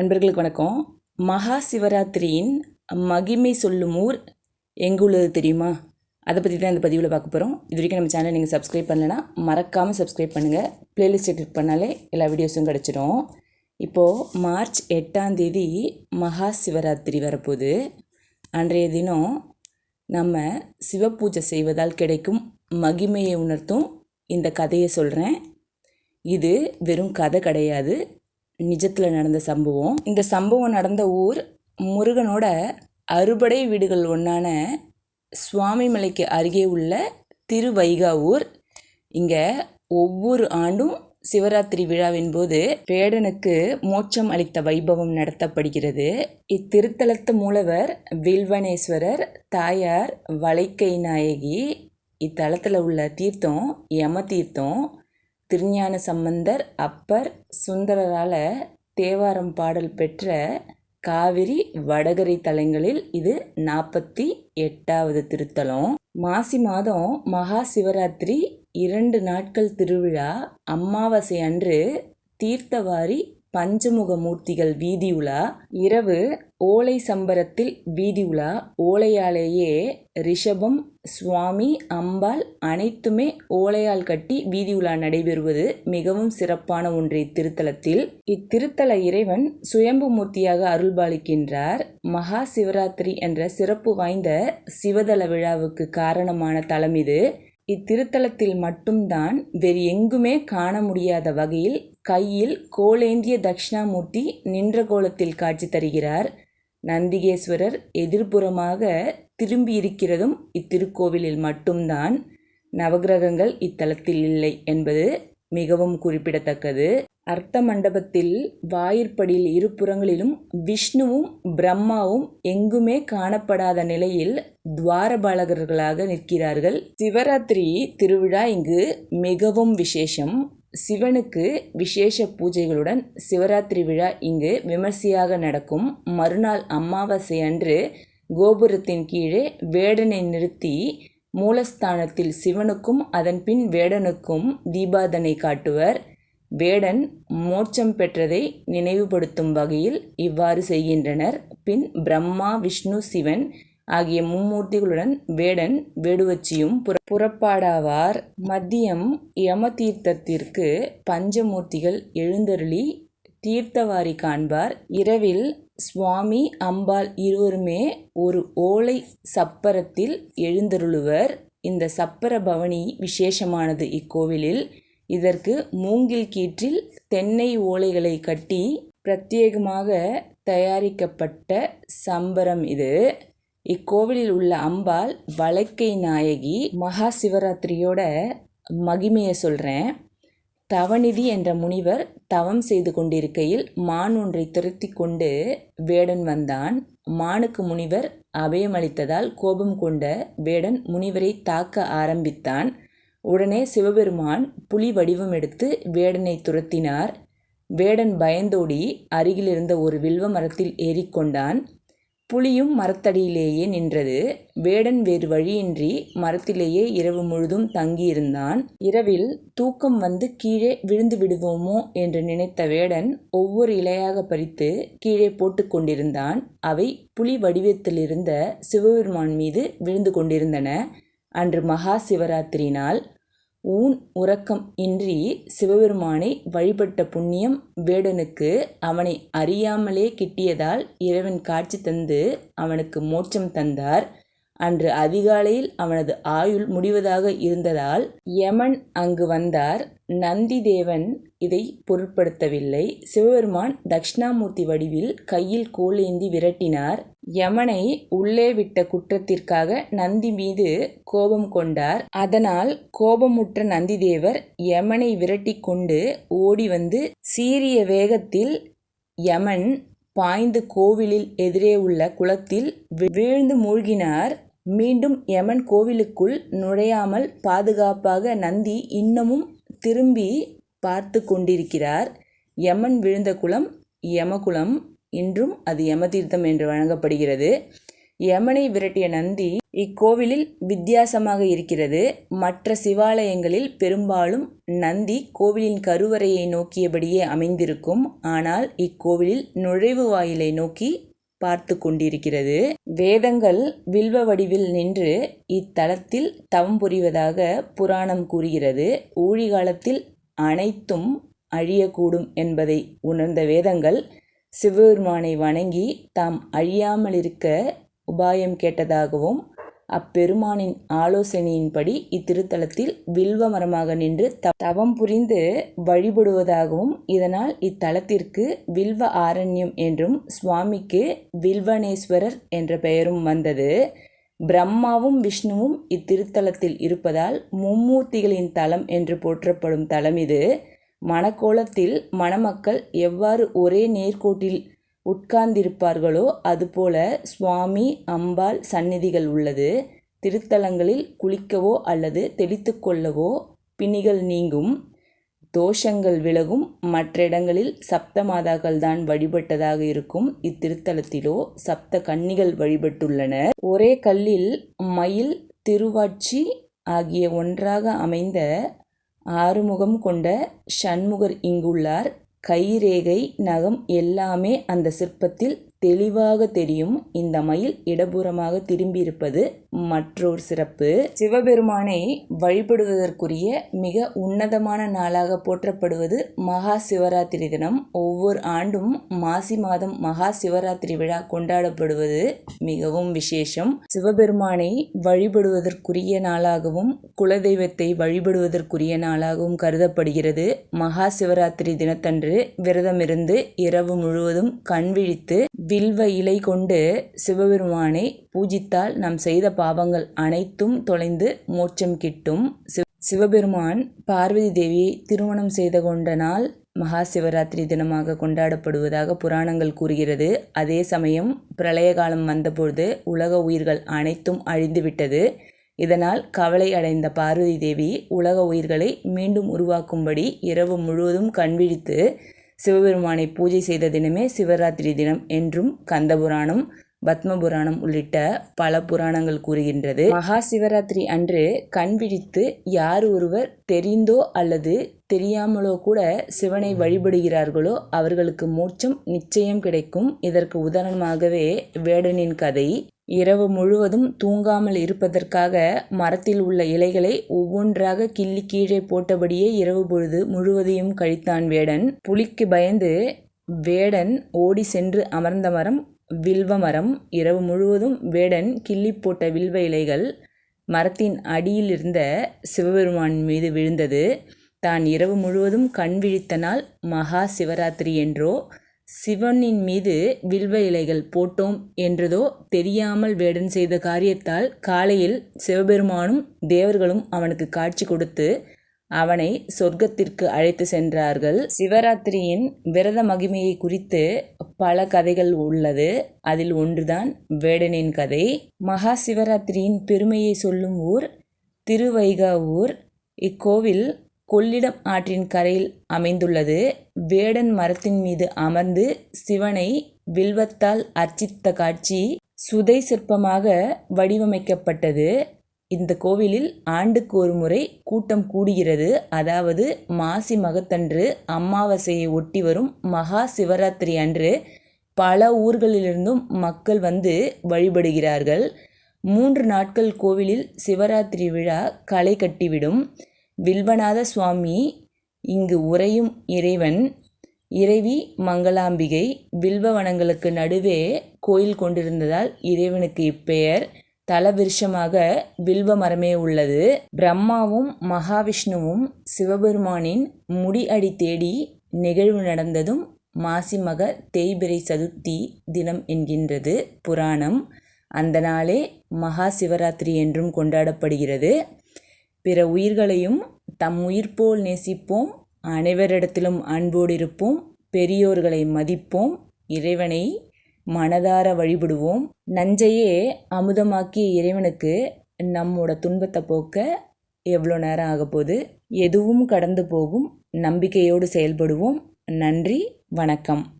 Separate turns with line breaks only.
அன்பர்களுக்கு வணக்கம். மகா சிவராத்திரியின் மகிமை சொல்லும் ஊர் எங்குள்ளது தெரியுமா? அதை பற்றி தான் இந்த பதிவில் பார்க்க போகிறோம் இது வரைக்கும் நம்ம சேனலை நீங்கள் சப்ஸ்கிரைப் பண்ணலைன்னா மறக்காமல் சப்ஸ்கிரைப் பண்ணுங்கள் ப்ளேலிஸ்ட்டை கிளிக் பண்ணாலே எல்லா வீடியோஸும் கிடச்சிடும் இப்போது மார்ச் எட்டாம் தேதி மகா சிவராத்திரி வரப்போகுது. அன்றைய தினம் நம்ம சிவபூஜை செய்வதால் கிடைக்கும் மகிமையை உணர்த்தும் இந்த கதையை சொல்கிறேன் இது வெறும் கதை கிடையாது. நிஜத்தில் நடந்த சம்பவம். இந்த சம்பவம் நடந்த ஊர் முருகனோட அறுபடை வீடுகள் ஒன்றான சுவாமிமலைக்கு அருகே உள்ள திருவைகாவூர். இங்கே ஒவ்வொரு ஆண்டும் சிவராத்திரி விழாவின் போது வேடனுக்கு மோட்சம் அளித்த வைபவம் நடத்தப்படுகிறது. இத்திருத்தலத்து மூலவர் வில்வனேஸ்வரர் தாயார் வலைக்கை நாயகி. இத்தலத்தில் உள்ள தீர்த்தம் யம தீர்த்தம் திருஞான சம்பந்தர் அப்பர் சுந்தரரால் தேவாரம் பாடல் பெற்ற காவிரி வடகரை தலங்களில் இது நாற்பத்தி எட்டாவது திருத்தலம். மாசி மாதம் மகா சிவராத்திரி இரண்டு நாட்கள் திருவிழா. அமாவாசை அன்று தீர்த்தவாரி பஞ்சமுக மூர்த்திகள் வீதி உலா இரவு ஓலை சம்பரத்தில் வீதி உலா ஓலையாலேயே ரிஷபம் சுவாமி அம்பாள் அனைத்துமே ஓலையால் கட்டி வீதி உலா நடைபெறுவது மிகவும் சிறப்பான ஒன்று இத்திருத்தலத்தில். இத்திருத்தல இறைவன் சுயம்பு மூர்த்தியாக அருள்பாலிக்கின்றார். மகா சிவராத்திரி என்ற சிறப்பு வாய்ந்த சிவதள விழாவுக்கு காரணமான தலம் இது. இத்திருத்தலத்தில் மட்டும்தான் வேறு எங்குமே காண முடியாத வகையில் கையில் கோலேந்திய தட்சிணாமூர்த்தி நின்ற கோலத்தில் காட்சி தருகிறார். நந்திகேஸ்வரர் எதிர்ப்புறமாக திரும்பி இருக்கிறதும் இத்திருக்கோவிலில் மட்டும்தான். நவகிரகங்கள் இத்தலத்தில் இல்லை என்பது மிகவும் குறிப்பிடத்தக்கது. அர்த்த மண்டபத்தில் வாயிற்படியில் இருபுறங்களிலும் விஷ்ணுவும் பிரம்மாவும் எங்குமே காணப்படாத நிலையில் துவாரபாலகர்களாக நிற்கிறார்கள். சிவராத்திரி திருவிழா இங்கு மிகவும் விசேஷம். சிவனுக்கு விசேஷ பூஜைகளுடன் சிவராத்திரி விழா இங்கு விமர்சையாக நடக்கும். மறுநாள் அமாவாசை அன்று கோபுரத்தின் கீழே வேடனை நிறுத்தி மூலஸ்தானத்தில் சிவனுக்கும் அதன் பின் வேடனுக்கும் தீபாதனை காட்டுவர். வேடன் மோட்சம் பெற்றதை நினைவுபடுத்தும் வகையில் இவ்வாறு செய்கின்றனர். பின் பிரம்மா விஷ்ணு சிவன் ஆகிய மும்மூர்த்திகளுடன் வேடன் வேடுவச்சியும் புற புறப்பாடாவார். மதியம் யமதீர்த்தத்திற்கு பஞ்சமூர்த்திகள் எழுந்தருளி தீர்த்தவாரி காண்பார். இரவில் சுவாமி அம்பாள் இருவருமே ஒரு ஓலை சப்பரத்தில் எழுந்தருளுவர். இந்த சப்பர பவனி விசேஷமானது இக்கோவிலில். இதற்கு மூங்கில் கீற்றில் தென்னை ஓலைகளை கட்டி பிரத்யேகமாக தயாரிக்கப்பட்ட சம்பரம் இது. இக்கோவிலில் உள்ள அம்பாள் வழக்கை நாயகி மகா சிவராத்திரியோட மகிமையை சொல்கிறேன் தவநிதி என்ற முனிவர் தவம் செய்து கொண்டிருக்கையில் மான் ஒன்றை துரத்தி கொண்டு வேடன் வந்தான். மானுக்கு முனிவர் அபயமளித்ததால் கோபம் கொண்ட வேடன் முனிவரை தாக்க ஆரம்பித்தான். உடனே சிவபெருமான் புலி வடிவம் எடுத்து வேடனை துரத்தினார். வேடன் பயந்தோடி அருகிலிருந்த ஒரு வில்வ மரத்தில் ஏறிக்கொண்டான். புலியும் மரத்தடியிலேயே நின்றது. வேடன் வேறு வழியின்றி மரத்திலேயே இரவு முழுதும் தங்கியிருந்தான். இரவில் தூக்கம் வந்து கீழே விழுந்து விடுவோமோ என்று நினைத்த வேடன் ஒவ்வொரு இலையாக பறித்து கீழே போட்டு கொண்டிருந்தான். அவை புலி வடிவத்திலிருந்த சிவபெருமான் மீது விழுந்து கொண்டிருந்தன. அன்று மகா சிவராத்திரி நாள். ஊன் உறக்கம் இன்றி சிவபெருமானை வழிபட்ட புண்ணியம் வேடனுக்கு அவனை அறியாமலே கிட்டியதால் இறைவன் காட்சி தந்து அவனுக்கு மோட்சம் தந்தார். அன்று அதிகாலையில் அவனது ஆயுள் முடிவதாக இருந்ததால் யமன் அங்கு வந்தார். நந்தி தேவன் இதை பொருட்படுத்தவில்லை. சிவபெருமான் தட்சிணாமூர்த்தி வடிவில் கையில் கோலேந்தி விரட்டினார். யமனை உள்ளே விட்ட குற்றத்திற்காக நந்தி மீது கோபம் கொண்டார். அதனால் கோபமுற்ற நந்திதேவர் யமனை விரட்டி கொண்டு ஓடி வந்து சீரிய வேகத்தில் யமன் பாய்ந்து கோவிலில் எதிரே உள்ள குளத்தில் வீழ்ந்து மூழ்கினார். மீண்டும் யமன் கோவிலுக்குள் நுழையாமல் பாதுகாப்பாக நந்தி இன்னமும் திரும்பி பார்த்து கொண்டிருக்கிறார். யமன் விழுந்த குளம் யமகுலம் இன்றும் அது யமதீர்த்தம் என்று வழங்கப்படுகிறது. யமனை விரட்டிய நந்தி இக்கோவிலில் வித்தியாசமாக இருக்கிறது. மற்ற சிவாலயங்களில் பெரும்பாலும் நந்தி கோவிலின் கருவறையை நோக்கியபடியே அமைந்திருக்கும். ஆனால் இக்கோவிலில் நுழைவு வாயிலை நோக்கி பார்த்து கொண்டிருக்கிறது. வேதங்கள் வில்வ வடிவில் நின்று இத்தலத்தில் தவம் புரிவதாக புராணம் கூறுகிறது. ஊழிகாலத்தில் அனைத்தும் அழியக்கூடும் என்பதை உணர்ந்த வேதங்கள் சிவபெருமானை வணங்கி தாம் அழியாமலிருக்க உபாயம் கேட்டதாகவும் அப்பெருமானின் ஆலோசனையின்படி இத்திருத்தலத்தில் வில்வ மரமாக நின்று தவம் புரிந்து வழிபடுவதாகவும் இதனால் இத்தலத்திற்கு வில்வ ஆரண்யம் என்றும் சுவாமிக்கு வில்வனேஸ்வரர் என்ற பெயரும் வந்தது. பிரம்மாவும் விஷ்ணுவும் இத்திருத்தலத்தில் இருப்பதால் மும்மூர்த்திகளின் தலம் என்று போற்றப்படும் தலம் இது. மணக்கோலத்தில் மணமக்கள் எவ்வாறு ஒரே நேர்கோட்டில் உட்கார்ந்திருப்பார்களோ அதுபோல சுவாமி அம்பாள் சந்நிதிகள் உள்ளது. திருத்தலங்களில் குளிக்கவோ அல்லது தெளித்து கொள்ளவோ பிணிகள் நீங்கும். தோஷங்கள் விலகும். மற்ற இடங்களில் சப்த மாதாக்கள் தான் வழிபட்டதாக இருக்கும். இத்திருத்தலத்திலோ சப்த கன்னிகள் வழிபட்டுள்ளனர். ஒரே கல்லில் மயில் திருவாட்சி ஆகிய ஒன்றாக அமைந்த ஆறுமுகம் கொண்ட ஷண்முகர் இங்குள்ளார். கைரேகை நகம் எல்லாமே அந்த சிற்பத்தில் தெளிவாக தெரியும். இந்த மயில் இடப்புறமாக திரும்பியிருப்பது மற்றொரு சிறப்பு. சிவபெருமானை வழிபடுவதற்குரிய மிக உன்னதமான நாளாக போற்றப்படுவது மகா சிவராத்திரி தினம். ஒவ்வொரு ஆண்டும் மாசி மாதம் மகா சிவராத்திரி விழா கொண்டாடப்படுவது மிகவும் விசேஷம். சிவபெருமானை வழிபடுவதற்குரிய நாளாகவும் குலதெய்வத்தை வழிபடுவதற்குரிய நாளாகவும் கருதப்படுகிறது. மகா சிவராத்திரி தினத்தன்று விரதமிருந்து இரவு முழுவதும் கண் விழித்து வில்வ இலை கொண்டு சிவபெருமானை பூஜித்தால் நாம் செய்த பாவங்கள் அனைத்தும் தொலைந்து மோட்சம் கிட்டும். சிவபெருமான் பார்வதி தேவியை திருமணம் செய்து கொண்ட நாள் மகா சிவராத்திரி தினமாக கொண்டாடப்படுவதாக புராணங்கள் கூறுகிறது. அதே சமயம் பிரளய காலம் வந்தபொழுது உலக உயிர்கள் அனைத்தும் அழிந்துவிட்டது இதனால் கவலை அடைந்த பார்வதி தேவி உலக உயிர்களை மீண்டும் உருவாக்கும்படி இரவு முழுவதும் கண்விழித்து சிவபெருமானை பூஜை செய்த தினமே சிவராத்திரி தினம் என்றும் கந்தபுராணம் பத்மபுராணம் உள்ளிட்ட பல புராணங்கள் கூறுகின்றது. மகா சிவராத்திரி அன்று கண் விழித்து யார் ஒருவர் தெரிந்தோ அல்லது தெரியாமலோ கூட சிவனை வழிபடுகிறார்களோ அவர்களுக்கு மோட்சம் நிச்சயம் கிடைக்கும். இதற்கு உதாரணமாகவே வேடனின் கதை இரவு முழுவதும் தூங்காமல் இருப்பதற்காக மரத்தில் உள்ள இலைகளை ஒவ்வொன்றாக கிள்ளி கீழே போட்டபடியே இரவு பொழுது முழுவதையும் கழித்தான் வேடன். புலிக்கு பயந்து வேடன் ஓடி சென்று அமர்ந்த மரம் வில்வ மரம். இரவு முழுவதும் வேடன் கிள்ளி போட்ட வில்வ இலைகள் மரத்தின் அடியில் இருந்த சிவபெருமான் மீது விழுந்தது. தான் இரவு முழுவதும் கண் விழித்த நாள் மகா சிவராத்திரி என்றோ சிவனின் மீது வில்வ இலைகள் போட்டோம் என்றதோ தெரியாமல் வேடன் செய்த காரியத்தால் காலையில் சிவபெருமானும் தேவர்களும் அவனுக்கு காட்சி கொடுத்து அவனை சொர்க்கத்திற்கு அழைத்து சென்றார்கள். சிவராத்திரியின் விரத மகிமையை குறித்து பல கதைகள் உள்ளது. அதில் ஒன்றுதான் வேடனின் கதை. மகா சிவராத்திரியின் பெருமையை சொல்லும் ஊர் திருவைகாவூர். இக்கோவில் கொள்ளிடம் ஆற்றின் கரையில் அமைந்துள்ளது. வேடன் மரத்தின் மீது அமர்ந்து சிவனை வில்வத்தால் அர்ச்சித்த காட்சி சுதை சிற்பமாக வடிவமைக்கப்பட்டது. இந்த கோவிலில் ஆண்டுக்கு ஒரு முறை கூட்டம் கூடுகிறது. அதாவது மாசி மகத்தன்று அமாவாசையை ஒட்டி வரும் மகா சிவராத்திரி அன்று பல ஊர்களிலிருந்தும் மக்கள் வந்து வழிபடுகிறார்கள். மூன்று நாட்கள் கோவிலில் சிவராத்திரி விழா களை கட்டிவிடும். வில்வநாத சுவாமி இங்கு உறையும் இறைவன் இறைவி மங்களாம்பிகை வில்வவனங்களுக்கு நடுவே கோயில் கொண்டிருந்ததால் இறைவனுக்கு இப்பெயர். தலவிருஷமாக வில்வ மரமே உள்ளது. பிரம்மாவும் மகாவிஷ்ணுவும் சிவபெருமானின் முடி அடி தேடி நிகழ்வு நடந்ததும் மாசிமக தேய்பிரை சதுர்த்தி தினம் என்கின்றது புராணம். அந்த நாளே மகா சிவராத்திரி என்றும் கொண்டாடப்படுகிறது. பிற உயிர்களையும் தம் உயிர் போல் நேசிப்போம். அனைவரிடத்திலும் அன்போடு இருப்போம். பெரியோர்களை மதிப்போம். இறைவனை மனதார வழிபடுவோம். நஞ்சையே அமுதமாக்கிய இறைவனுக்கு நம்மோட துன்பத்தை போக்க எவ்வளோ நேரம் ஆக போகுது? எதுவும் கடந்து போகும். நம்பிக்கையோடு செயல்படுவோம். நன்றி வணக்கம்.